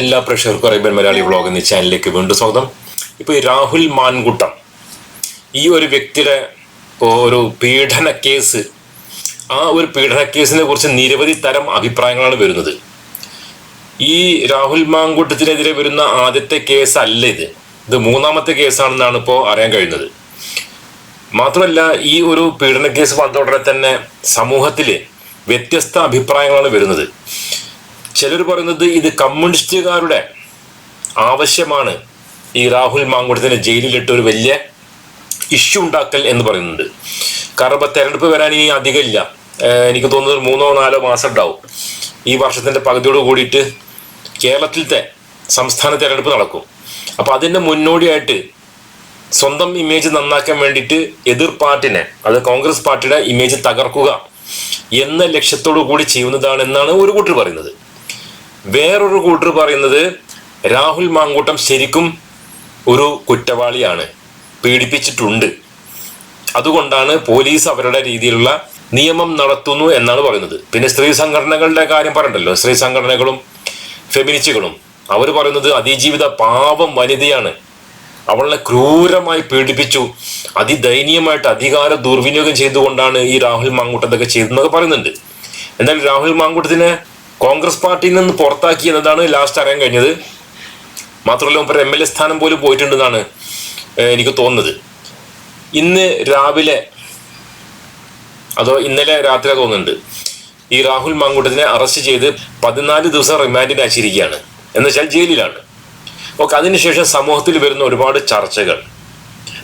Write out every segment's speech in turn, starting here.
എല്ലാ പ്രേക്ഷകർക്കും Arabian Malayali vlog എന്ന ചാനലിലേക്ക് വീണ്ടും സ്വാഗതം. ഇപ്പോൾ രാഹുൽ മാൻകുട്ടം ഈ ഒരു വ്യക്തിയുടെ ഒരു പീഡന കേസ് ആ ഒരു പീഡന കേസിനെ കുറിച്ച് നിരവധി തരം അഭിപ്രായങ്ങളാണ് വരുന്നത്. ഈ രാഹുൽ മാങ്കുട്ടത്തിനെതിരെ വരുന്ന ആദ്യത്തെ കേസ് അല്ല ഇത്. ഇത് മൂന്നാമത്തെ കേസാണെന്നാണ് ഇപ്പോൾ അറിയാൻ കഴിയുന്നത്. മാത്രമല്ല ഈ ഒരു പീഡന കേസ് വന്ന ഉടനെ തന്നെ സമൂഹത്തിൽ വ്യത്യസ്ത അഭിപ്രായങ്ങളാണ് വരുന്നത്. ചിലർ പറയുന്നത് ഇത് കമ്മ്യൂണിസ്റ്റുകാരുടെ ആവശ്യമാണ്. ഈ രാഹുൽ മാങ്കുടത്തിനെ ജയിലിലിട്ട് ഒരു വലിയ ഇഷ്യൂ ഉണ്ടാക്കൽ എന്ന് പറയുന്നുണ്ട്. കാരണം ഇപ്പൊ തെരഞ്ഞെടുപ്പ് വരാൻ ഇനി അധികം ഇല്ല. എനിക്ക് തോന്നുന്നത് മൂന്നോ നാലോ മാസം ഉണ്ടാവും. ഈ വർഷത്തിന്റെ പകുതിയോട് കൂടിയിട്ട് കേരളത്തിലത്തെ സംസ്ഥാന തെരഞ്ഞെടുപ്പ് നടക്കും. അപ്പൊ അതിന്റെ മുന്നോടിയായിട്ട് സ്വന്തം ഇമേജ് നന്നാക്കാൻ വേണ്ടിയിട്ട് എതിർ പാർട്ടിനെ അത് കോൺഗ്രസ് പാർട്ടിയുടെ ഇമേജ് തകർക്കുക എന്ന ലക്ഷ്യത്തോടു കൂടി ചെയ്യുന്നതാണ് എന്നാണ് ഒരു കൂട്ടർ പറയുന്നത്. വേറൊരു കൂട്ടർ പറയുന്നത് രാഹുൽ മാങ്കൂട്ടം ശരിക്കും ഒരു കുറ്റവാളിയാണ് പീഡിപ്പിച്ചിട്ടുണ്ട്. അതുകൊണ്ടാണ് പോലീസ് അവരുടെ രീതിയിലുള്ള നിയമം നടത്തുന്നു എന്നാണ് പറയുന്നത്. പിന്നെ സ്ത്രീ സംഘടനകളുടെ കാര്യം പറയണ്ടല്ലോ. സ്ത്രീ സംഘടനകളും ഫെമിനിസ്റ്റുകളും. അവർ പറയുന്നത് അതിജീവിത പാവം വനിതയാണ്. അവളെ ക്രൂരമായി പീഡിപ്പിച്ചു. അതിദയനീയമായിട്ട് അധികാര ദുർവിനിയോഗം ചെയ്തുകൊണ്ടാണ് ഈ രാഹുൽ മാങ്കൂട്ടത്തൊക്കെ ചെയ്തതെന്നൊക്കെ പറയുന്നുണ്ട്. എന്നാൽ രാഹുൽ മാങ്കൂട്ടത്തിനെ കോൺഗ്രസ് പാർട്ടിയിൽ നിന്ന് പുറത്താക്കി എന്നതാണ് ലാസ്റ്റ് അറിയാൻ കഴിഞ്ഞത്. മാത്രമല്ല മുമ്പ് എം എൽ എ സ്ഥാനം പോലും പോയിട്ടുണ്ടെന്നാണ് എനിക്ക് തോന്നുന്നത്. ഇന്ന് രാവിലെ അതോ ഇന്നലെ രാത്രി തോന്നുന്നുണ്ട്. ഈ രാഹുൽ മാങ്കൂട്ടത്തിനെ അറസ്റ്റ് ചെയ്ത് പതിനാല് ദിവസം റിമാൻഡിന് അയച്ചിരിക്കുകയാണ്. എന്നുവെച്ചാൽ ജയിലിലാണ്. ഓക്കെ അതിനുശേഷം സമൂഹത്തിൽ വരുന്ന ഒരുപാട് ചർച്ചകൾ.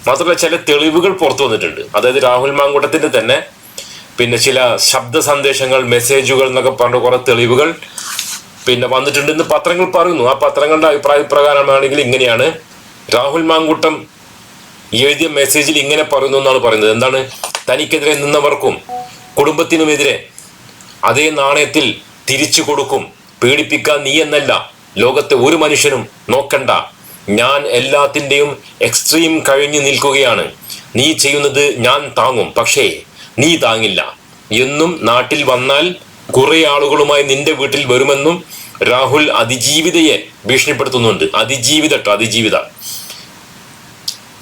മാത്രമല്ല ചില തെളിവുകൾ പുറത്തു വന്നിട്ടുണ്ട്. അതായത് രാഹുൽ മാങ്കൂട്ടത്തിന്റെ തന്നെ പിന്നെ ചില ശബ്ദ സന്ദേശങ്ങൾ മെസ്സേജുകൾ എന്നൊക്കെ പറഞ്ഞ കുറെ തെളിവുകൾ പിന്നെ വന്നിട്ടുണ്ടെന്ന് പത്രങ്ങൾ പറയുന്നു. ആ പത്രങ്ങളുടെ അഭിപ്രായ പ്രകാരമാണെങ്കിൽ ഇങ്ങനെയാണ്. രാഹുൽ മാങ്കൂട്ടം എഴുതിയ മെസ്സേജിൽ ഇങ്ങനെ പറയുന്നു എന്നാണ് പറയുന്നത്. എന്താണ്? തനിക്കെതിരെ നിന്നവർക്കും കുടുംബത്തിനുമെതിരെ അതേ നാണയത്തിൽ തിരിച്ചു കൊടുക്കും. പേടിപ്പിക്കാൻ നീ എന്നല്ല. ലോകത്തെ ഒരു മനുഷ്യനും നോക്കണ്ട. ഞാൻ എല്ലാത്തിന്റെയും എക്സ്ട്രീം കഴിഞ്ഞു നിൽക്കുകയാണ്. നീ ചെയ്യുന്നത് ഞാൻ താങ്ങും. പക്ഷേ നീ താങ്ങില്ല. എന്നും നാട്ടിൽ വന്നാൽ കുറെ ആളുകളുമായി നിന്റെ വീട്ടിൽ വരുമെന്നും രാഹുൽ അതിജീവിതയെ ഭീഷണിപ്പെടുത്തുന്നുണ്ട്. അതിജീവിത അതിജീവിത.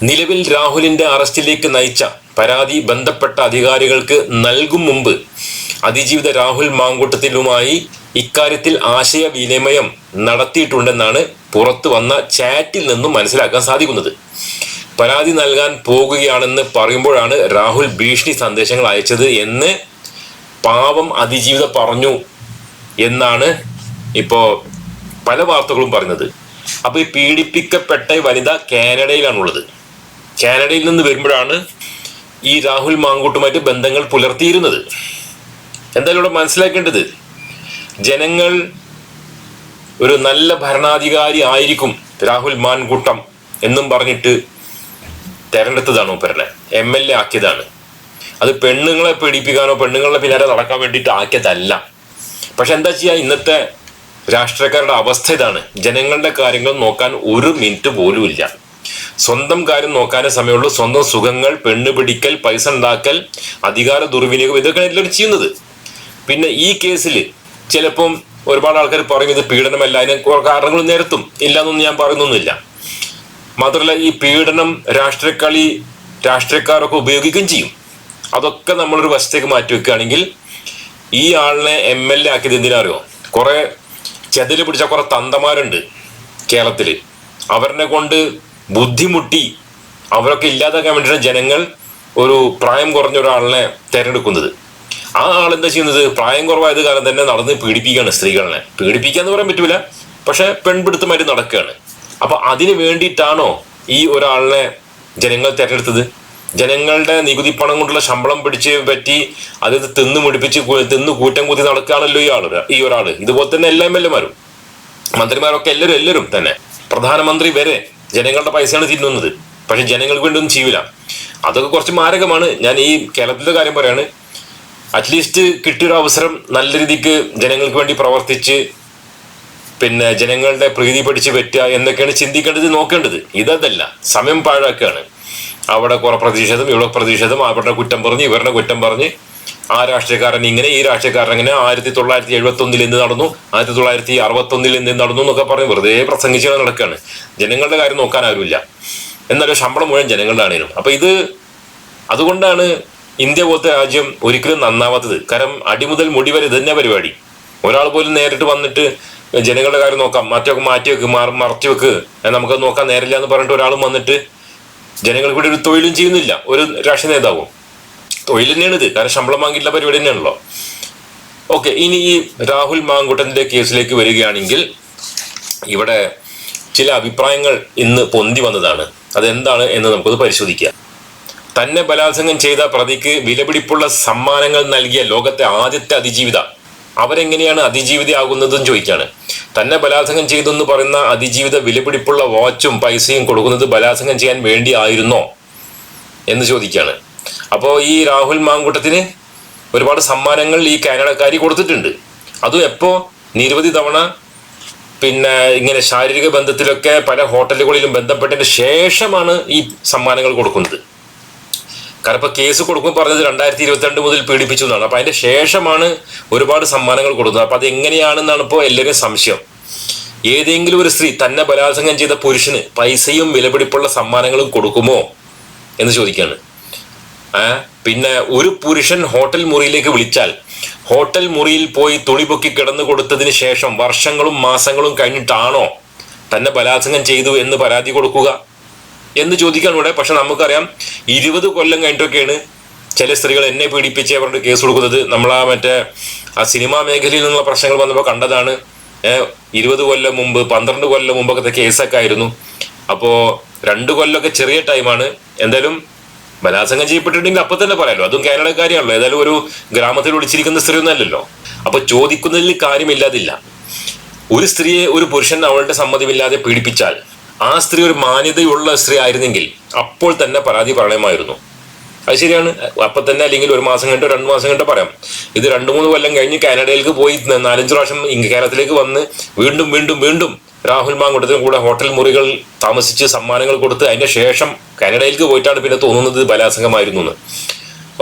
നിലവിൽ രാഹുലിന്റെ അറസ്റ്റിലേക്ക് നയിച്ച പരാതി ബന്ധപ്പെട്ട അധികാരികൾക്ക് നൽകും മുമ്പ് അതിജീവിത രാഹുൽ മാങ്കൂട്ടത്തിലുമായി ഇക്കാര്യത്തിൽ ആശയവിനിമയം നടത്തിയിട്ടുണ്ടെന്നാണ് പുറത്തു വന്ന ചാറ്റിൽ നിന്നും മനസ്സിലാക്കാൻ സാധിക്കുന്നത്. പരാതി നൽകാൻ പോകുകയാണെന്ന് പറയുമ്പോഴാണ് രാഹുൽ ഭീഷണി സന്ദേശങ്ങൾ അയച്ചത് എന്ന് പാവം അതിജീവിത പറഞ്ഞു എന്നാണ് ഇപ്പോ പല വാർത്തകളും പറഞ്ഞത് അപ്പൊ ഈ പീഡിപ്പിക്കപ്പെട്ട വനിത കാനഡയിലാണുള്ളത്. കാനഡയിൽ നിന്ന് വരുമ്പോഴാണ് ഈ രാഹുൽ മാങ്കൂട്ടുമായിട്ട് ബന്ധങ്ങൾ പുലർത്തിയിരുന്നത്. എന്തായാലും ഇവിടെ മനസ്സിലാക്കേണ്ടത് ജനങ്ങൾ ഒരു നല്ല ഭരണാധികാരി ആയിരിക്കും രാഹുൽ മാൻകൂട്ടം എന്നും പറഞ്ഞിട്ട് തെരഞ്ഞെടുത്തതാണ് മൂപ്പരനെ എം എൽ എ ആക്കിയതാണ്. അത് പെണ്ണുങ്ങളെ പീഡിപ്പിക്കാനോ പെണ്ണുങ്ങളുടെ പിന്നാലെ നടക്കാൻ വേണ്ടിയിട്ട് ആക്കിയതല്ല. പക്ഷെ എന്താ ചെയ്യുക ഇന്നത്തെ രാഷ്ട്രീയക്കാരുടെ അവസ്ഥ ഇതാണ്. ജനങ്ങളുടെ കാര്യങ്ങൾ നോക്കാൻ ഒരു മിനിറ്റ് പോലും ഇല്ല. സ്വന്തം കാര്യം നോക്കാനേ സമയമുള്ളൂ. സ്വന്തം സുഖങ്ങൾ പെണ്ണ് പിടിക്കൽ പൈസ ഉണ്ടാക്കൽ അധികാര ദുർവിനിയോഗം ഇതൊക്കെ എല്ലാവരും ചെയ്യുന്നത്. പിന്നെ ഈ കേസിൽ ചിലപ്പം ഒരുപാട് ആൾക്കാർ പറയും ഇത് പീഡനമല്ല അതിന് കാരണങ്ങൾ നിരത്തും ഇല്ലാന്നൊന്നും ഞാൻ പറയുന്നൊന്നുമില്ല. മാത്രമല്ല ഈ പീഡനം രാഷ്ട്രീയക്കളി രാഷ്ട്രീയക്കാരൊക്കെ ഉപയോഗിക്കുകയും ചെയ്യും. അതൊക്കെ നമ്മളൊരു വശത്തേക്ക് മാറ്റി വെക്കുകയാണെങ്കിൽ ഈ ആളിനെ എം എൽ എ ആക്കിയത് എന്തിനാ അറിയോ? കുറെ ചെതിൽ പിടിച്ച കുറെ തന്തമാരുണ്ട് കേരളത്തിൽ അവരെ കൊണ്ട് ബുദ്ധിമുട്ടി അവരൊക്കെ ഇല്ലാതാക്കാൻ വേണ്ടിയിട്ടാണ് ജനങ്ങൾ ഒരു പ്രായം കുറഞ്ഞ ഒരാളിനെ തിരഞ്ഞെടുക്കുന്നത്. ആ ആൾ എന്താ ചെയ്യുന്നത്? പ്രായം കുറവായത് കാലം തന്നെ നടന്ന് പീഡിപ്പിക്കുകയാണ് സ്ത്രീകളെ. പീഡിപ്പിക്കുക എന്ന് പറയാൻ പറ്റൂല. പക്ഷെ പെൺപിടുത്തമായിട്ട് നടക്കുകയാണ്. അപ്പൊ അതിന് വേണ്ടിയിട്ടാണോ ഈ ഒരാളിനെ ജനങ്ങൾ തെരഞ്ഞെടുത്തത്? ജനങ്ങളുടെ നികുതി പണം കൊണ്ടുള്ള ശമ്പളം പിടിച്ച് പറ്റി അത് തിന്ന് മുടിപ്പിച്ച് തിന്ന് കൂറ്റം കുത്തി നടക്കുകയാണല്ലോ ഈ ആൾ ഈ ഒരാൾ. ഇതുപോലെ തന്നെ എല്ലാ എം എൽ എമാരും. മന്ത്രിമാരൊക്കെ എല്ലാവരും എല്ലാവരും തന്നെ. പ്രധാനമന്ത്രി വരെ ജനങ്ങളുടെ പൈസയാണ് തിന്നുന്നത് പക്ഷെ ജനങ്ങൾക്ക് വേണ്ടി ഒന്നും ചെയ്യൂല. അതൊക്കെ കുറച്ച് മാരകമാണ്. ഞാൻ ഈ കേരളത്തിലെ കാര്യം പറയാണ്. അറ്റ്ലീസ്റ്റ് കിട്ടിയൊരു അവസരം നല്ല രീതിക്ക് ജനങ്ങൾക്ക് വേണ്ടി പ്രവർത്തിച്ച് പിന്നെ ജനങ്ങളുടെ പ്രീതി പഠിച്ച് പറ്റുക എന്നൊക്കെയാണ് ചിന്തിക്കേണ്ടത് നോക്കേണ്ടത്. ഇതല്ല സമയം പാഴാക്കുകയാണ്. അവിടെ കുറെ പ്രതിഷേധം ഇവിടെ പ്രതിഷേധം അവരുടെ കുറ്റം പറഞ്ഞ് ഇവരുടെ കുറ്റം പറഞ്ഞ്. ആ രാഷ്ട്രീയക്കാരൻ ഇങ്ങനെ ഈ രാഷ്ട്രീയക്കാരൻ ഇങ്ങനെ ആയിരത്തി തൊള്ളായിരത്തി എഴുപത്തി ഒന്നിൽ എന്ത് നടന്നു. ആയിരത്തി തൊള്ളായിരത്തി അറുപത്തി ഒന്നിൽ എന്ത് നടന്നു എന്നൊക്കെ പറഞ്ഞ് വെറുതെ പ്രസംഗിച്ച് നടക്കുകയാണ്. ജനങ്ങളുടെ കാര്യം നോക്കാൻ ആരുമില്ല. എന്നാലും ശമ്പളം മുഴുവൻ ജനങ്ങളുടെ ആണേലും. അപ്പൊ ഇത് അതുകൊണ്ടാണ് ഇന്ത്യ പോലത്തെ രാജ്യം ഒരിക്കലും നന്നാവാത്തത്. കാരണം അടിമുതൽ മുടി വരെ ഇത് തന്നെ പരിപാടി. ഒരാൾ പോലും നേരിട്ട് വന്നിട്ട് ജനങ്ങളുടെ കാര്യം നോക്കാം. മറ്റൊക്കെ മാറ്റി വെക്ക് മാറി മറച്ചു വെക്ക് നമുക്ക് നോക്കാൻ നേരില്ല എന്ന് പറഞ്ഞിട്ട് ഒരാളും വന്നിട്ട് ജനങ്ങൾക്ക് ഇവിടെ ഒരു തൊഴിലും ചെയ്യുന്നില്ല. ഒരു രാഷ്ട്രീയ നേതാവും. തൊഴിൽ തന്നെയാണ് ഇത് കാരണം ശമ്പളം വാങ്ങിയില്ല പരിപാടി തന്നെയാണല്ലോ. ഓക്കെ ഇനി ഈ രാഹുൽ മാങ്കുട്ടന്റെ കേസിലേക്ക് വരികയാണെങ്കിൽ ഇവിടെ ചില അഭിപ്രായങ്ങൾ ഇന്ന് പൊന്തി വന്നതാണ്. അതെന്താണ് എന്ന് നമുക്കത് പരിശോധിക്കാം. തന്നെ ബലാത്സംഗം ചെയ്ത പ്രതിക്ക് വിലപിടിപ്പുള്ള സമ്മാനങ്ങൾ നൽകിയ ലോകത്തെ ആദ്യത്തെ അതിജീവിത. അവരെങ്ങനെയാണ് അതിജീവിതയാകുന്നതെന്ന് ചോദിക്കുകയാണ് തന്നെ ബലാത്സംഗം ചെയ്തെന്ന് പറയുന്ന അതിജീവിത വിലപിടിപ്പുള്ള വാച്ചും പൈസയും കൊടുക്കുന്നത് ബലാത്സംഗം ചെയ്യാൻ വേണ്ടി ആയിരുന്നോ എന്ന് ചോദിക്കുകയാണ് അപ്പോൾ ഈ രാഹുൽ മാങ്കൂട്ടത്തിന് ഒരുപാട് സമ്മാനങ്ങൾ ഈ കാനഡക്കാരി കൊടുത്തിട്ടുണ്ട്. അതും എപ്പോൾ നിരവധി തവണ പിന്നെ ഇങ്ങനെ ശാരീരിക ബന്ധത്തിലൊക്കെ പല ഹോട്ടലുകളിലും ബന്ധപ്പെട്ടതിന് ശേഷമാണ് ഈ സമ്മാനങ്ങൾ കൊടുക്കുന്നത്. കാരണം ഇപ്പൊ കേസ് കൊടുക്കുമ്പോൾ പറഞ്ഞത് രണ്ടായിരത്തി ഇരുപത്തിരണ്ട് മുതൽ പീഡിപ്പിച്ചു എന്നാണ്. അപ്പൊ അതിന്റെ ശേഷമാണ് ഒരുപാട് സമ്മാനങ്ങൾ കൊടുക്കുന്നത്. അപ്പൊ അത് എങ്ങനെയാണെന്നാണ് ഇപ്പോൾ എല്ലാവരും സംശയം. ഏതെങ്കിലും ഒരു സ്ത്രീ തന്നെ ബലാത്സംഗം ചെയ്ത പുരുഷന് പൈസയും വിലപിടിപ്പുള്ള സമ്മാനങ്ങളും കൊടുക്കുമോ എന്ന് ചോദിക്കുകയാണ് പിന്നെ ഒരു പുരുഷൻ ഹോട്ടൽ മുറിയിലേക്ക് വിളിച്ചാൽ ഹോട്ടൽ മുറിയിൽ പോയി തുണി പൊക്കി കിടന്നു കൊടുത്തതിന് ശേഷം വർഷങ്ങളും മാസങ്ങളും കഴിഞ്ഞിട്ടാണോ തന്നെ ബലാത്സംഗം ചെയ്തു എന്ന് പരാതി കൊടുക്കുക? എന്ന് ചോദിക്കാൻ ഇവിടെ പക്ഷെ നമുക്കറിയാം ഇരുപത് കൊല്ലം കഴിഞ്ഞിട്ടൊക്കെയാണ് ചില സ്ത്രീകൾ എന്നെ പീഡിപ്പിച്ച് അവരുടെ കേസ് കൊടുക്കുന്നത്. നമ്മൾ ആ മറ്റേ ആ സിനിമാ മേഖലയിൽ നിന്നുള്ള പ്രശ്നങ്ങൾ വന്നപ്പോൾ കണ്ടതാണ്. ഇരുപത് കൊല്ലം മുമ്പ് പന്ത്രണ്ട് കൊല്ലം മുമ്പൊക്കെ കേസൊക്കെ ആയിരുന്നു. അപ്പോൾ രണ്ട് കൊല്ലമൊക്കെ ചെറിയ ടൈമാണ്. എന്തായാലും ബലാത്സംഗം ചെയ്യപ്പെട്ടിട്ടുണ്ടെങ്കിൽ അപ്പൊ തന്നെ പറയാലോ. അതും കാനഡക്കാരിയാണല്ലോ. ഏതായാലും ഒരു ഗ്രാമത്തിൽ ഒളിച്ചിരിക്കുന്ന സ്ത്രീ ഒന്നും അല്ലല്ലോ. അപ്പൊ ചോദിക്കുന്നതിൽ കാര്യമില്ലാതില്ല. ഒരു സ്ത്രീയെ ഒരു പുരുഷൻ അവളുടെ സമ്മതമില്ലാതെ പീഡിപ്പിച്ചാൽ ആ സ്ത്രീ ഒരു മാന്യതയുള്ള സ്ത്രീ ആയിരുന്നെങ്കിൽ അപ്പോൾ തന്നെ പരാതി പറയണമായിരുന്നു. അത് ശരിയാണ്. അപ്പൊ തന്നെ അല്ലെങ്കിൽ ഒരു മാസം കഴിഞ്ഞിട്ട് രണ്ട് മാസം കഴിഞ്ഞിട്ട് പറയാം. ഇത് രണ്ടു മൂന്ന് കൊല്ലം കഴിഞ്ഞ് കാനഡയിലേക്ക് പോയി നാലഞ്ച് പ്രാവശ്യം കേരളത്തിലേക്ക് വന്ന് വീണ്ടും വീണ്ടും വീണ്ടും രാഹുൽ മാങ്കുട്ടത്തിന് കൂടെ ഹോട്ടൽ മുറികൾ താമസിച്ച് സമ്മാനങ്ങൾ കൊടുത്ത് അതിന്റെ ശേഷം കാനഡയിലേക്ക് പോയിട്ടാണ് പിന്നെ തോന്നുന്നത് ബലാസംഗമായിരുന്നു എന്ന്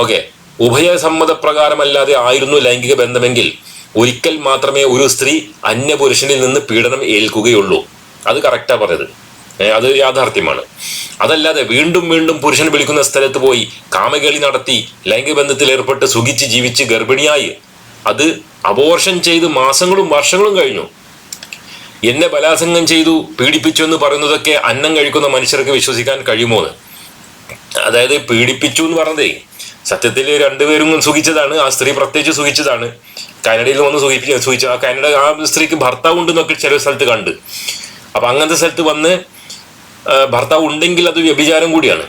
ഓക്കെ. ഉഭയസമ്മതപ്രകാരമല്ലാതെ ആയിരുന്നു ലൈംഗിക ബന്ധമെങ്കിൽ ഒരിക്കൽ മാത്രമേ ഒരു സ്ത്രീ അന്യപുരുഷനിൽ നിന്ന് പീഡനം ഏൽക്കുകയുള്ളൂ. അത് കറക്റ്റാ പറഞ്ഞത്. അത് യാഥാർത്ഥ്യമാണ്. അതല്ലാതെ വീണ്ടും വീണ്ടും പുരുഷൻ വിളിക്കുന്ന സ്ഥലത്ത് പോയി കാമകളി നടത്തി ലൈംഗിക ബന്ധത്തിൽ ഏർപ്പെട്ട് സുഖിച്ച് ജീവിച്ച് ഗർഭിണിയായി. അത് അബോർഷൻ ചെയ്ത് മാസങ്ങളും വർഷങ്ങളും കഴിഞ്ഞു. എന്നെ ബലാസംഗം ചെയ്തു പീഡിപ്പിച്ചു എന്ന് പറയുന്നതൊക്കെ അന്നം കഴിക്കുന്ന മനുഷ്യർക്ക് വിശ്വസിക്കാൻ കഴിയുമോ അതായത് പീഡിപ്പിച്ചു എന്ന് പറഞ്ഞതേ. സത്യത്തിൽ രണ്ടുപേരും സുഖിച്ചതാണ്. ആ സ്ത്രീ പ്രത്യേകിച്ച് സുഖിച്ചതാണ്. കാനഡയിൽ വന്ന് സുഖിപ്പിച്ച സുഖിച്ച ആ കാനഡ ആ സ്ത്രീക്ക് ഭർത്താവ് ഉണ്ടെന്നൊക്കെ ചില സ്ഥലത്ത് കണ്ട്. അപ്പൊ അങ്ങനത്തെ സ്ഥലത്ത് വന്ന് ഭർത്താവ് ഉണ്ടെങ്കിൽ അത് വ്യഭിചാരം കൂടിയാണ്.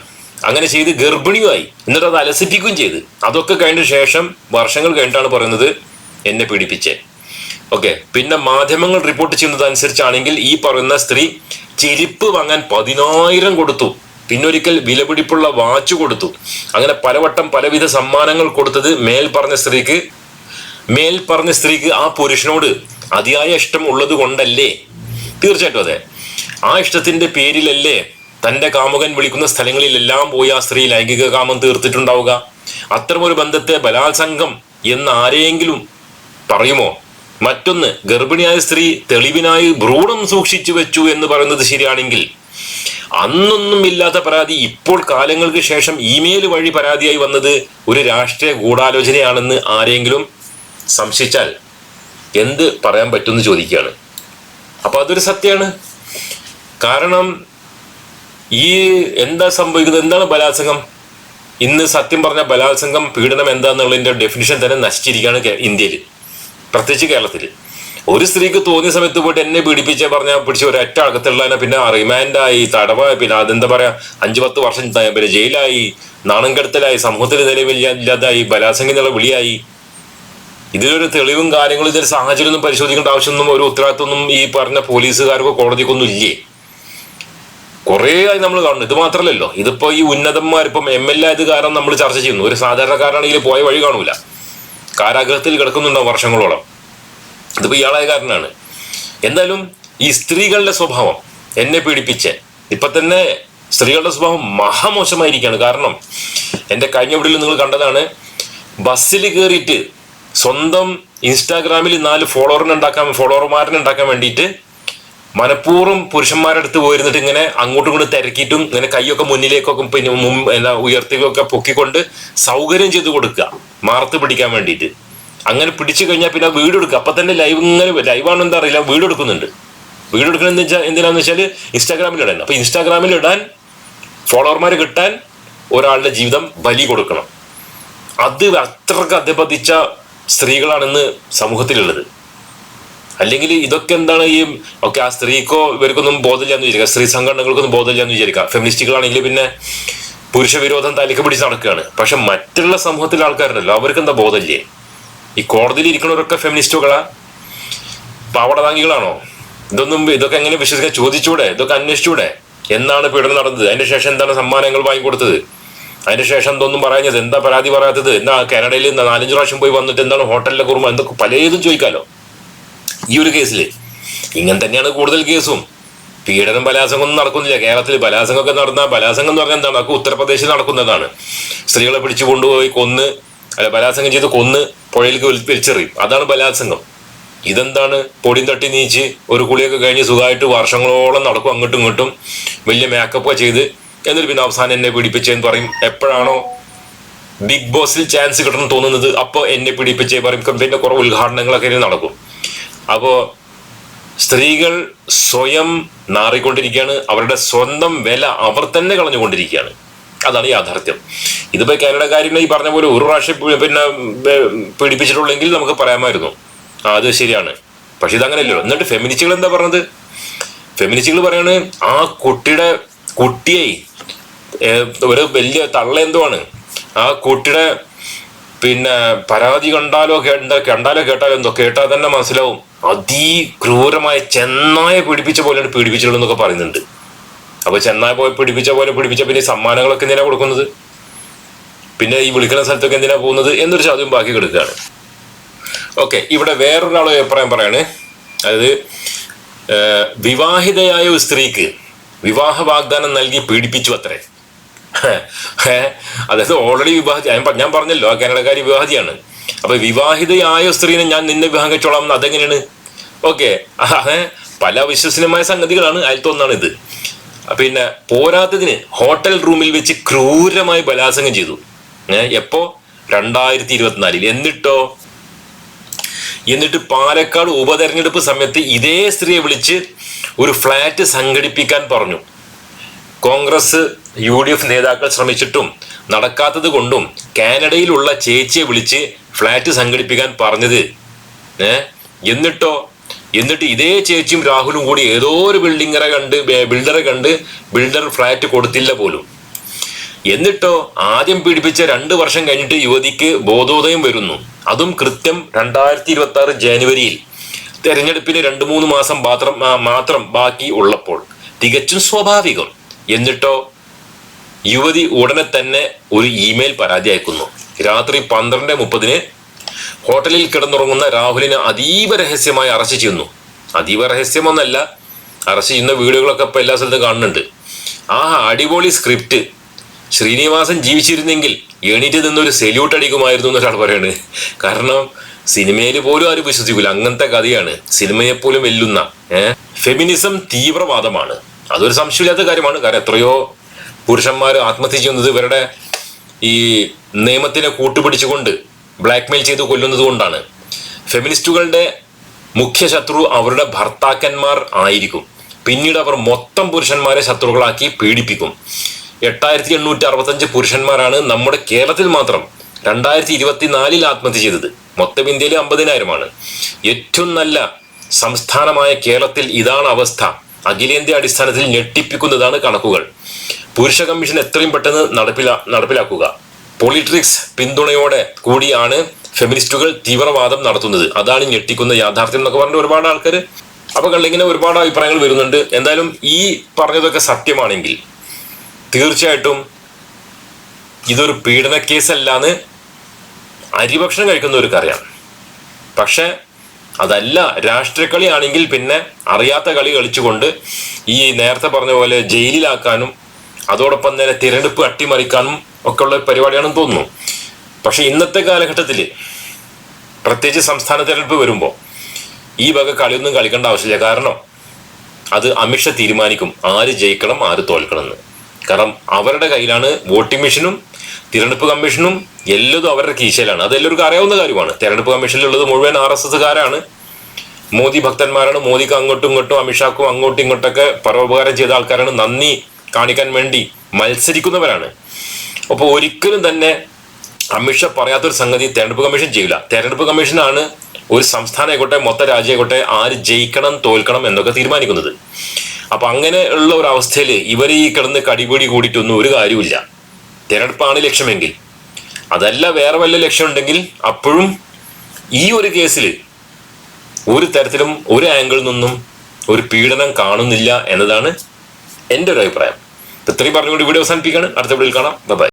അങ്ങനെ ചെയ്ത് ഗർഭിണിയുമായി. എന്നിട്ട് അത് അലസിപ്പിക്കുകയും ചെയ്ത്. അതൊക്കെ കഴിഞ്ഞ ശേഷം വർഷങ്ങൾ കഴിഞ്ഞിട്ടാണ് പറയുന്നത് എന്നെ പീഡിപ്പിച്ചേ. ഓക്കെ. പിന്നെ മാധ്യമങ്ങൾ റിപ്പോർട്ട് ചെയ്യുന്നത് അനുസരിച്ചാണെങ്കിൽ ഈ പറയുന്ന സ്ത്രീ ചെരുപ്പ് വാങ്ങാൻ പതിനായിരം കൊടുത്തു. പിന്നൊരിക്കൽ വിലപിടിപ്പുള്ള വാച്ച് കൊടുത്തു. അങ്ങനെ പലവട്ടം പലവിധ സമ്മാനങ്ങൾ കൊടുത്തത് മേൽ പറഞ്ഞ സ്ത്രീക്ക്. മേൽ പറഞ്ഞ സ്ത്രീക്ക് ആ പുരുഷനോട് അതിയായ ഇഷ്ടം ഉള്ളത് കൊണ്ടല്ലേ? തീർച്ചയായിട്ടും അതെ. ആ ഇഷ്ടത്തിന്റെ പേരിലല്ലേ തന്റെ കാമുകൻ വിളിക്കുന്ന സ്ഥലങ്ങളിലെല്ലാം പോയി ആ സ്ത്രീ ലൈംഗിക കാമം തീർത്തിട്ടുണ്ടാവുക? അത്തരമൊരു ബന്ധത്തെ ബലാത്സംഗം എന്ന് ആരെയെങ്കിലും പറയുമോ? മറ്റൊന്ന് ഗർഭിണിയായ സ്ത്രീ തെളിവിനായി ഭ്രൂണം സൂക്ഷിച്ചു വെച്ചു എന്ന് പറയുന്നത് ശരിയാണെങ്കിൽ അന്നൊന്നും ഇല്ലാത്ത പരാതി ഇപ്പോൾ കാലങ്ങൾക്ക് ശേഷം ഇമെയിൽ വഴി പരാതിയായി വന്നത് ഒരു രാഷ്ട്രീയ ഗൂഢാലോചനയാണെന്ന് ആരെങ്കിലും സംശയിച്ചാൽ എന്ത് പറയാൻ പറ്റുമെന്ന് ചോദിക്കുകയാണ്. അപ്പൊ അതൊരു സത്യമാണ്. കാരണം ഈ എന്താ സംഭവിക്കുന്നത്? എന്താണ് ബലാത്സംഗം? ഇന്ന് സത്യം പറഞ്ഞ ബലാത്സംഗം പീഡനം എന്താന്നുള്ളതിന്റെ ഡെഫിനിഷൻ തന്നെ നശിച്ചിരിക്കുകയാണ് ഇന്ത്യയിൽ. പ്രത്യേകിച്ച് കേരളത്തിൽ. ഒരു സ്ത്രീക്ക് തോന്നിയ സമയത്ത് പോയിട്ട് എന്നെ പീഡിപ്പിച്ച പറഞ്ഞ പിടിച്ച് ഒരൊറ്റ അകത്തുള്ളതിനെ പിന്നെ റിമാൻഡായി തടവായി പിന്നെ അതെന്താ പറയാ അഞ്ചു പത്ത് വർഷം പിന്നെ ജയിലായി നാണം കെടുത്തലായി സമൂഹത്തിൽ നിലവില്ല ഇല്ലാതായി ബലാത്സംഗം എന്നുള്ള വിളിയായി. ഇതിലൊരു തെളിവും കാര്യങ്ങളും ഇതൊരു സാഹചര്യം ഒന്നും പരിശോധിക്കേണ്ട ആവശ്യമൊന്നും ഒരു ഉത്തരവാദിത്വമൊന്നും ഈ പറഞ്ഞ പോലീസുകാർക്കോ കോടതിക്കൊന്നും ഇല്ലേ? കുറേ ആയി നമ്മൾ കാണുന്നു. ഇത് മാത്രമല്ലല്ലോ ഇതിപ്പോ ഈ ഉന്നതന്മാർ ഇപ്പം എം എൽ എ ആയത് കാരണം നമ്മൾ ചർച്ച ചെയ്യുന്നു. ഒരു സാധാരണക്കാരാണെങ്കിൽ പോയ വഴി കാണൂല. കാരാഗ്രഹത്തിൽ കിടക്കുന്നുണ്ടാവും വർഷങ്ങളോളം. ഇതിപ്പോ ഇയാളായ കാരനാണ് എന്തായാലും ഈ സ്ത്രീകളുടെ സ്വഭാവം എന്നെ പീഡിപ്പിച്ച് ഇപ്പൊ തന്നെ സ്ത്രീകളുടെ സ്വഭാവം മഹാമോശമായിരിക്കുകയാണ് കാരണം എന്റെ കഴിഞ്ഞ വീട്ടിൽ നിങ്ങൾ കണ്ടതാണ് ബസ്സിൽ കയറിയിട്ട് സ്വന്തം ഇൻസ്റ്റാഗ്രാമിൽ നാല് ഫോളോവറിനെ ഉണ്ടാക്കാൻ ഫോളോവർമാരിനെ ഉണ്ടാക്കാൻ വേണ്ടിയിട്ട് മനഃപൂർവം പുരുഷന്മാരുടെ അടുത്ത് പോയിരുന്നിട്ട് ഇങ്ങനെ അങ്ങോട്ടും ഇങ്ങോട്ടും തിരക്കിയിട്ടും ഇങ്ങനെ കൈയൊക്കെ മുന്നിലേക്കൊക്കെ പിന്നെ എന്താ ഉയർത്തിയൊക്കെ പൊക്കിക്കൊണ്ട് സൗകര്യം ചെയ്ത് കൊടുക്കുക. മാർത്ത് പിടിക്കാൻ വേണ്ടിയിട്ട്. അങ്ങനെ പിടിച്ചു കഴിഞ്ഞാൽ പിന്നെ വീട് എടുക്കുക. അപ്പം തന്നെ ലൈവ് ഇങ്ങനെ ലൈവാണോ എന്താ അറിയില്ല. വീട് എടുക്കുന്നുണ്ട്. വീട് എടുക്കണമെന്ന് വെച്ചാൽ എന്തിനാന്ന് വെച്ചാൽ ഇൻസ്റ്റാഗ്രാമിൽ ഇടാൻ. അപ്പം ഇൻസ്റ്റാഗ്രാമിൽ ഇടാൻ ഫോളോവർമാർ കിട്ടാൻ ഒരാളുടെ ജീവിതം ബലി കൊടുക്കണം. അത് അത്രയ്ക്ക് അധപതിച്ച സ്ത്രീകളാണെന്ന് സമൂഹത്തിലുള്ളത്. അല്ലെങ്കിൽ ഇതൊക്കെ എന്താണ് ഈ ഓക്കെ ആ സ്ത്രീക്കോ ഇവർക്കൊന്നും ബോധമില്ലാന്ന് വിചാരിക്കുക. സ്ത്രീ സംഘടനകൾക്കൊന്നും ബോധമില്ലാന്ന് വിചാരിക്കുക. ഫെമിനിസ്റ്റുകളാണെങ്കിൽ പിന്നെ പുരുഷ വിരോധം തലക്ക് പിടിച്ച് നടക്കുകയാണ്. പക്ഷെ മറ്റുള്ള സമൂഹത്തിലെ ആൾക്കാരുണ്ടല്ലോ അവർക്ക് എന്താ ബോധമില്ലേ? ഈ കോടതിയിൽ ഇരിക്കുന്നവരൊക്കെ ഫെമിനിസ്റ്റുകളാ? പാവടതാങ്കികളാണോ ഇതൊന്നും ഇതൊക്കെ എങ്ങനെ വിശ്വസിക്കാൻ ചോദിച്ചൂടെ? ഇതൊക്കെ അന്വേഷിച്ചൂടെ? എന്നാണ് പീഡനം നടന്നത്? അതിന്റെ ശേഷം എന്താണ് സമ്മാനങ്ങൾ വാങ്ങിക്കൊടുത്തത് അതിന്റെ ശേഷം എന്തൊന്നും പറയുന്നത് എന്താ പരാതി പറയാത്തത്? എന്താ കാനഡയിൽ നാലഞ്ച് പ്രാവശ്യം പോയി വന്നിട്ട് എന്താണ് ഹോട്ടലിലെ കുറുമ? എന്തൊക്കെ പലതും ചോദിക്കാലോ. ഈ ഒരു കേസിൽ ഇങ്ങനെ തന്നെയാണ് കൂടുതൽ കേസും. പീഡനം ബലാത്സംഗം നടക്കുന്നില്ല. കേരളത്തിൽ ബലാസംഗമൊക്കെ നടന്ന ബലാസംഗം എന്ന് പറഞ്ഞാൽ എന്താണ്? അതൊക്കെ ഉത്തർപ്രദേശിൽ നടക്കുന്നതാണ്. സ്ത്രീകളെ പിടിച്ചു കൊണ്ടുപോയി കൊന്ന് അല്ല ബലാസംഗം ചെയ്ത് കൊന്ന് പുഴയിലേക്ക് വലിച്ചെറിയും. അതാണ് ബലാത്സംഗം. ഇതെന്താണ്? പൊടിയും തട്ടി നീച്ച് ഒരു കുളിയൊക്കെ കഴിഞ്ഞ് സുഖമായിട്ട് വർഷങ്ങളോളം നടക്കും അങ്ങോട്ടും ഇങ്ങോട്ടും. വലിയ മേക്കപ്പ് ചെയ്ത് എന്നിട്ട് പിന്നെ അവസാനം എന്നെ പിടിപ്പിച്ചെന്ന് പറയും. എപ്പോഴാണോ ബിഗ് ബോസിൽ ചാൻസ് കിട്ടണം തോന്നുന്നത് അപ്പോൾ എന്നെ പിടിപ്പിച്ചേ പറയും. പിന്നെ കുറേ ഉദ്ഘാടനങ്ങളൊക്കെ നടക്കും. അപ്പോൾ സ്ത്രീകൾ സ്വയം നാറിക്കൊണ്ടിരിക്കുകയാണ്. അവരുടെ സ്വന്തം വില അവർ തന്നെ കളഞ്ഞുകൊണ്ടിരിക്കുകയാണ്. അതാണ് യാഥാർത്ഥ്യം. ഇതിപ്പോ കാനഡക്കാരിനെ ഈ പറഞ്ഞ പോലെ ഒരു പ്രാവശ്യം പിന്നെ പീഡിപ്പിച്ചിട്ടുള്ളെങ്കിൽ നമുക്ക് പറയാമായിരുന്നു. അത് ശരിയാണ്. പക്ഷെ ഇതങ്ങനെയല്ലോ എന്നിട്ട് ഫെമിനിസ്റ്റുകൾ എന്താ പറഞ്ഞത്? ഫെമിനിസ്റ്റുകൾ പറയാണ് ആ കുട്ടിയുടെ കുട്ടിയെ ഒരു വലിയ തള്ള എന്തോ ആണ്. ആ കുട്ടിയുടെ പിന്നെ പരാതി കണ്ടാലോ കേണ്ട കണ്ടാലോ കേട്ടാലോ എന്തോ കേട്ടാൽ തന്നെ മനസ്സിലാവും. അതിക്രൂരമായ ചെന്നായ പീഡിപ്പിച്ച പോലെയാണ് പീഡിപ്പിച്ചുള്ളൂ എന്നൊക്കെ പറയുന്നുണ്ട്. അപ്പൊ ചെന്നായ പോയി പിടിപ്പിച്ച പോലെ പിടിപ്പിച്ച പിന്നെ സമ്മാനങ്ങളൊക്കെ എന്തിനാ കൊടുക്കുന്നത്? പിന്നെ ഈ വിളിക്കുന്ന സ്ഥലത്തൊക്കെ എന്തിനാ പോകുന്നത് എന്നൊരു ചോദ്യം ബാക്കി കിടക്കുകയാണ്. ഓക്കെ ഇവിടെ വേറൊരാൾ അഭിപ്രായം പറയാണ്. അതായത് വിവാഹിതയായ ഒരു സ്ത്രീക്ക് വിവാഹ വാഗ്ദാനം നൽകി പീഡിപ്പിച്ചു അത്രേ. അതായത് ഓൾറെഡി വിവാഹ ഞാൻ പറഞ്ഞല്ലോ ആ കാനഡക്കാരി വിവാഹിതയാണ് അപ്പൊ വിവാഹിതയായ സ്ത്രീനെ ഞാൻ നിന്നെ വിവാഹം കഴിച്ചോളാം എന്ന് അതെങ്ങനെയാണ്? ഓക്കെ പല വിശ്വസനീയമായ സംഗതികളാണ് അതിലത്തൊന്നാണ് ഇത്. പിന്നെ പോരാത്തതിന് ഹോട്ടൽ റൂമിൽ വെച്ച് ക്രൂരമായി ബലാത്സംഗം ചെയ്തു. എപ്പോ? രണ്ടായിരത്തി ഇരുപത്തിനാലിൽ എന്നിട്ടോ? എന്നിട്ട് പാലക്കാട് ഉപതെരഞ്ഞെടുപ്പ് സമയത്ത് ഇതേ സ്ത്രീയെ വിളിച്ച് ഒരു ഫ്ലാറ്റ് സംഘടിപ്പിക്കാൻ പറഞ്ഞു. കോൺഗ്രസ് യു ഡി എഫ് നേതാക്കൾ ശ്രമിച്ചിട്ടും നടക്കാത്തത് കൊണ്ടും കാനഡയിലുള്ള ചേച്ചിയെ വിളിച്ച് ഫ്ലാറ്റ് സംഘടിപ്പിക്കാൻ പറഞ്ഞത്. എന്നിട്ടോ? എന്നിട്ട് ഇതേ ചേച്ചിയും രാഹുലും കൂടി ഏതോ ഒരു ബിൽഡിങ്ങറെ കണ്ട് ബിൽഡറെ കണ്ട് ബിൽഡർ ഫ്ലാറ്റ് കൊടുത്തില്ല പോലും. എന്നിട്ടോ? ആദ്യം പീഡിപ്പിച്ച രണ്ട് വർഷം കഴിഞ്ഞിട്ട് യുവതിക്ക് ബോധോദയം വരുന്നു. അതും കൃത്യം രണ്ടായിരത്തി ഇരുപത്തി ആറ് ജനുവരിയിൽ. തെരഞ്ഞെടുപ്പിന് രണ്ട് മൂന്ന് മാസം മാത്രം മാത്രം ബാക്കി ഉള്ളപ്പോൾ. തികച്ചും സ്വാഭാവികം. എന്നിട്ടോ യുവതി ഉടനെ തന്നെ ഒരു ഇമെയിൽ പരാതി അയക്കുന്നു. രാത്രി പന്ത്രണ്ട് മുപ്പതിന് ഹോട്ടലിൽ കിടന്നുറങ്ങുന്ന രാഹുലിനെ അതീവ രഹസ്യമായി അറസ്റ്റ് ചെയ്യുന്നു. അതീവ രഹസ്യമൊന്നല്ല അറസ്റ്റ് ചെയ്യുന്ന വീഡിയോകളൊക്കെ ഇപ്പോൾ എല്ലാ സ്ഥലത്തും കാണുന്നുണ്ട്. ആ അടിപൊളി സ്ക്രിപ്റ്റ്. ശ്രീനിവാസൻ ജീവിച്ചിരുന്നെങ്കിൽ എണീറ്റ് നിന്നൊരു സെല്യൂട്ട് അടിക്കുമായിരുന്നു എന്നൊരാൾ പറയാണ്. കാരണം സിനിമയിൽ പോലും ആരും വിശ്വസിക്കില്ല അങ്ങനത്തെ കഥയാണ്. സിനിമയെപ്പോലും വെല്ലുന്ന ഫെമിനിസം തീവ്രവാദമാണ്. അതൊരു സംശയമില്ലാത്ത കാര്യമാണ്. കാരണം എത്രയോ പുരുഷന്മാർ ആത്മഹത്യ ചെയ്യുന്നത് ഇവരുടെ ഈ നിയമത്തിനെ കൂട്ടുപിടിച്ചുകൊണ്ട് ബ്ലാക്ക്മെയിൽ ചെയ്ത് കൊല്ലുന്നത് കൊണ്ടാണ്. ഫെമിനിസ്റ്റുകളുടെ മുഖ്യ ശത്രു അവരുടെ ഭർത്താക്കന്മാർ ആയിരിക്കും. പിന്നീട് അവർ മൊത്തം പുരുഷന്മാരെ ശത്രുക്കളാക്കി പീഡിപ്പിക്കും. എട്ടായിരത്തി എണ്ണൂറ്റി അറുപത്തഞ്ച് പുരുഷന്മാരാണ് നമ്മുടെ കേരളത്തിൽ മാത്രം രണ്ടായിരത്തി ഇരുപത്തിനാലിൽ ആത്മഹത്യ ചെയ്തത്. മൊത്തം ഇന്ത്യയിൽ അമ്പതിനായിരമാണ്. ഏറ്റവും നല്ല സംസ്ഥാനമായ കേരളത്തിൽ ഇതാണ് അവസ്ഥ. അഖിലേന്ത്യാ അടിസ്ഥാനത്തിൽ ഞെട്ടിപ്പിക്കുന്നതാണ് കണക്കുകൾ. പുരുഷ കമ്മീഷൻ എത്രയും പെട്ടെന്ന് നടപ്പിലാ നടപ്പിലാക്കുക. പൊളിറ്റിക്സ് പിന്തുണയോടെ കൂടിയാണ് ഫെമിനിസ്റ്റുകൾ തീവ്രവാദം നടത്തുന്നത്. അതാണ് ഞെട്ടിക്കുന്ന യാഥാർത്ഥ്യം എന്നൊക്കെ പറഞ്ഞിട്ട് ഒരുപാട് ആൾക്കാർ അപ്പൊ കണ്ടിങ്ങനെ ഒരുപാട് അഭിപ്രായങ്ങൾ വരുന്നുണ്ട്. എന്തായാലും ഈ പറഞ്ഞതൊക്കെ സത്യമാണെങ്കിൽ തീർച്ചയായിട്ടും ഇതൊരു പീഡന കേസല്ലാന്ന് അരിഭക്ഷണം കഴിക്കുന്നവർക്കറിയാം. പക്ഷെ അതല്ല രാഷ്ട്രീയ കളിയാണെങ്കിൽ പിന്നെ അറിയാത്ത കളി കളിച്ചുകൊണ്ട് ഈ നേരത്തെ പറഞ്ഞ പോലെ ജയിലിലാക്കാനും അതോടൊപ്പം തന്നെ തിരഞ്ഞെടുപ്പ് അട്ടിമറിക്കാനും ഒക്കെ ഉള്ള പരിപാടിയാണെന്ന് തോന്നുന്നു. പക്ഷെ ഇന്നത്തെ കാലഘട്ടത്തിൽ പ്രത്യേകിച്ച് സംസ്ഥാന തിരഞ്ഞെടുപ്പ് വരുമ്പോൾ ഈ വക കളിയൊന്നും കളിക്കേണ്ട ആവശ്യമില്ല. കാരണം അത് അമിഷ തീരുമാനിക്കും. ആര് ജയിക്കണം ആര് തോൽക്കണം എന്ന്. കാരണം അവരുടെ കയ്യിലാണ് വോട്ടിംഗ് മെഷീനും തിരഞ്ഞെടുപ്പ് കമ്മീഷനും എല്ലതും അവരുടെ കീശയിലാണ്. അത് എല്ലാവർക്കും അറിയാവുന്ന കാര്യമാണ്. തെരഞ്ഞെടുപ്പ് കമ്മീഷനിലുള്ളത് മുഴുവൻ ആർ എസ് എസ്സുകാരാണ്. മോദി ഭക്തന്മാരാണ്. മോദിക്ക് അങ്ങോട്ടും ഇങ്ങോട്ടും അമിത്ഷാക്കും അങ്ങോട്ടും ഇങ്ങോട്ടൊക്കെ പരോപകാരം ചെയ്ത ആൾക്കാരാണ്. നന്ദി കാണിക്കാൻ വേണ്ടി മത്സരിക്കുന്നവരാണ്. അപ്പോൾ ഒരിക്കലും തന്നെ അമിത്ഷാ പറയാത്തൊരു സംഗതി തെരഞ്ഞെടുപ്പ് കമ്മീഷൻ ചെയ്യില്ല. തെരഞ്ഞെടുപ്പ് കമ്മീഷനാണ് ഒരു സംസ്ഥാനം ആയിക്കോട്ടെ മൊത്ത രാജ്യമായിക്കോട്ടെ ആര് ജയിക്കണം തോൽക്കണം എന്നൊക്കെ തീരുമാനിക്കുന്നത്. അപ്പൊ അങ്ങനെ ഉള്ള ഒരു അവസ്ഥയിൽ ഇവർ ഈ കിടന്ന് കടിപിടി കൂടിയിട്ടൊന്നും ഒരു കാര്യമില്ല തെരഞ്ഞെടുപ്പാണ് ലക്ഷ്യമെങ്കിൽ. അതല്ല വേറെ വല്ല ലക്ഷ്യമുണ്ടെങ്കിൽ അപ്പോഴും ഈ ഒരു കേസിൽ ഒരു തരത്തിലും ഒരു ആംഗിളിൽ നിന്നും ഒരു പീഡനം കാണുന്നില്ല എന്നതാണ് എന്റെ ഒരു അഭിപ്രായം. ഇത്രയും പറഞ്ഞുകൊണ്ട് വീഡിയോ അവസാനിപ്പിക്കുകയാണ്. അടുത്ത വീഡിയോയിൽ കാണാം. ബൈ